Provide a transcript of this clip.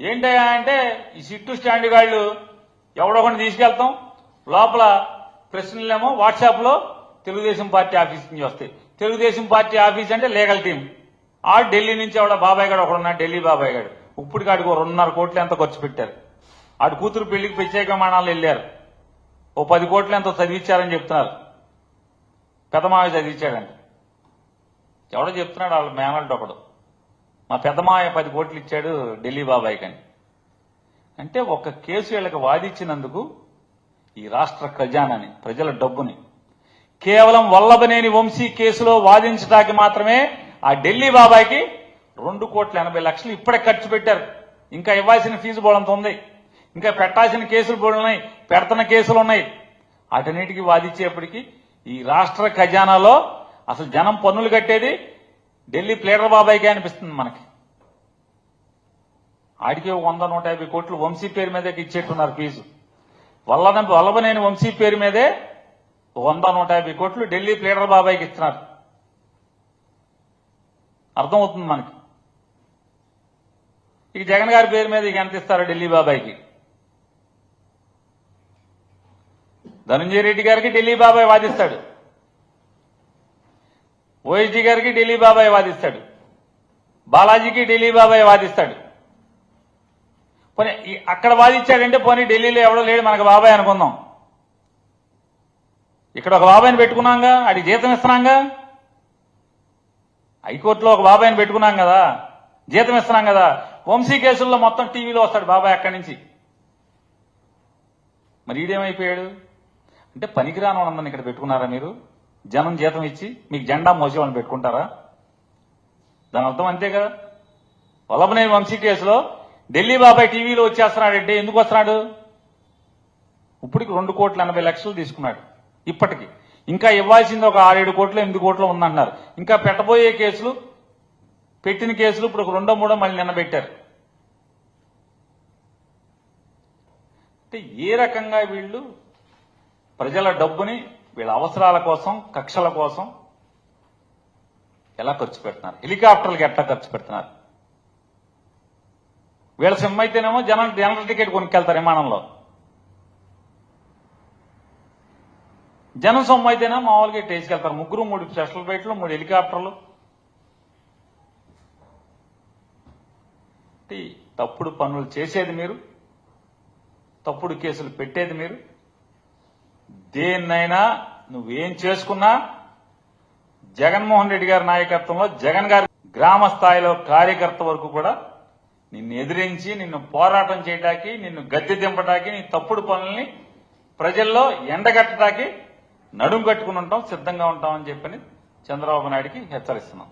ఏంటయ్యా అంటే ఈ సిట్టు స్టాండ్ గాళ్ళు ఒకటి తీసుకెళ్తాం. లోపల ప్రశ్నలేమో వాట్సాప్లో తెలుగుదేశం పార్టీ ఆఫీస్ నుంచి వస్తాయి. తెలుగుదేశం పార్టీ ఆఫీస్ అంటే లీగల్ టీం ఆ ఢిల్లీ నుంచి ఆవిడ బాబాయ్ గారు ఒకడున్నాడు ఢిల్లీ బాబాయ్ గారు ఇప్పుడు కాడికి రెండున్నర కోట్లు ఎంత ఖర్చు పెట్టారు. ఆడు కూతురు పెళ్ళికి ప్రత్యేక విమానాలు వెళ్ళారు. ఓ పది కోట్లు ఎంతో చదివించారని చెప్తున్నారు. పెద్దమావి చదివించాడంట. ఎవడో చెప్తున్నాడు వాళ్ళ మేనల్డ్ ఒకడు. మా పెద్దమాయ పది కోట్లు ఇచ్చాడు ఢిల్లీ బాబాయ్ కని అంటే ఒక కేసు వీళ్ళకి వాదించినందుకు ఈ రాష్ట్ర ఖజానాని ప్రజల డబ్బుని కేవలం వల్లభనేని వంశీ కేసులో వాదించడానికి మాత్రమే ఆ ఢిల్లీ బాబాయ్కి రెండు కోట్ల ఎనభై లక్షలు ఇప్పుడే ఖర్చు పెట్టారు. ఇంకా ఇవ్వాల్సిన ఫీజు బోడంత ఉంది. ఇంకా పెట్టాల్సిన కేసులు బోడున్నాయి పెడతన కేసులు ఉన్నాయి. అటన్నిటికీ వాదించేప్పటికీ ఈ రాష్ట్ర ఖజానాలో అసలు జనం పన్నులు కట్టేది ఢిల్లీ ప్లేడర్ బాబాయ్కే అనిపిస్తుంది మనకి. ఆడికి వంద నూట యాభై కోట్లు వంశీ పేరు మీదే ఇచ్చేట్టున్నారు ఫీజు. వల్లన వల్లభనేని వంశీ పేరు మీదే వంద నూట యాభై కోట్లు ఢిల్లీ ప్లేడర్ బాబాయ్కి ఇస్తున్నారు. అర్థమవుతుంది మనకి. ఇక జగన్ గారి పేరు మీద ఇక ఎంత ఇస్తారు ఢిల్లీ బాబాయ్కి? ధనంజయ రెడ్డి గారికి ఢిల్లీ బాబాయ్ వాదిస్తాడు. ఓఎస్డీ గారికి ఢిల్లీ బాబాయ్ వాదిస్తాడు. బాలాజీకి ఢిల్లీ బాబాయ్ వాదిస్తాడు. పోనీ అక్కడ వాదించాడంటే పోనీ ఢిల్లీలో ఎవడో లేడు మనకు బాబాయ్ అనుకుందాం. ఇక్కడ ఒక బాబాయ్ని పెట్టుకున్నాంగా అది జీతం ఇస్తున్నాంగా. హైకోర్టులో ఒక బాబాయ్ని పెట్టుకున్నాం కదా జీతం ఇస్తున్నాం కదా. వంశీ కేసుల్లో మొత్తం టీవీలో వస్తాడు బాబాయ్ అక్కడి నుంచి. మరి ఈడేమైపోయాడు? అంటే పనికిరాని వాళ్ళందరినీ ఇక్కడ పెట్టుకున్నారా మీరు? జనం జీతం ఇచ్చి మీకు జెండా మోసేవాళ్ళని పెట్టుకుంటారా? దాని అర్థం అంతే కదా? వల్లభనేని వంశీ కేసులో ఢిల్లీ బాబాయ్ టీవీలో వచ్చేస్తున్నాడంటే ఎందుకు వస్తున్నాడు? ఇప్పటికి రెండు కోట్ల ఎనభై లక్షలు తీసుకున్నాడు ఇప్పటికి. ఇంకా ఇవ్వాల్సింది ఒక ఆరేడు కోట్లు ఎనిమిది కోట్లు ఉందంటున్నారు. ఇంకా పెట్టబోయే కేసులు పెట్టిన కేసులు ఇప్పుడు ఒక రెండో మూడో మళ్ళీ నిన్న పెట్టారు. అంటే ఏ రకంగా వీళ్ళు ప్రజల డబ్బుని వీళ్ళ అవసరాల కోసం కక్షల కోసం ఎలా ఖర్చు పెడుతున్నారు? హెలికాప్టర్లకు ఎట్లా ఖర్చు పెడుతున్నారు? వీళ్ళ సిమ్ అయితేనేమో జనం జనరల్ టికెట్ కొనుక్కెళ్తారు విమానంలో. జనం సొమ్ము అయితేనే మామూలుగా ఇట్ట వేసుకెళ్తారు ముగ్గురు మూడు స్పెషల్ ఫ్లైట్లు మూడు హెలికాప్టర్లు. తప్పుడు పనులు చేసేది మీరు తప్పుడు కేసులు పెట్టేది మీరు. దేన్నైనా నువ్వేం చేసుకున్నా జగన్మోహన్ రెడ్డి గారి నాయకత్వంలో జగన్ గారి గ్రామ స్థాయిలో కార్యకర్త వరకు కూడా నిన్ను ఎదిరించి నిన్ను పోరాటం చేయడానికి నిన్ను గద్దె దింపడానికి నీ తప్పుడు పనుల్ని ప్రజల్లో ఎండగట్టడానికి నడుం కట్టుకుని ఉంటాం సిద్ధంగా ఉంటామని చెప్పని చంద్రబాబు నాయుడికి హెచ్చరిస్తున్నాం.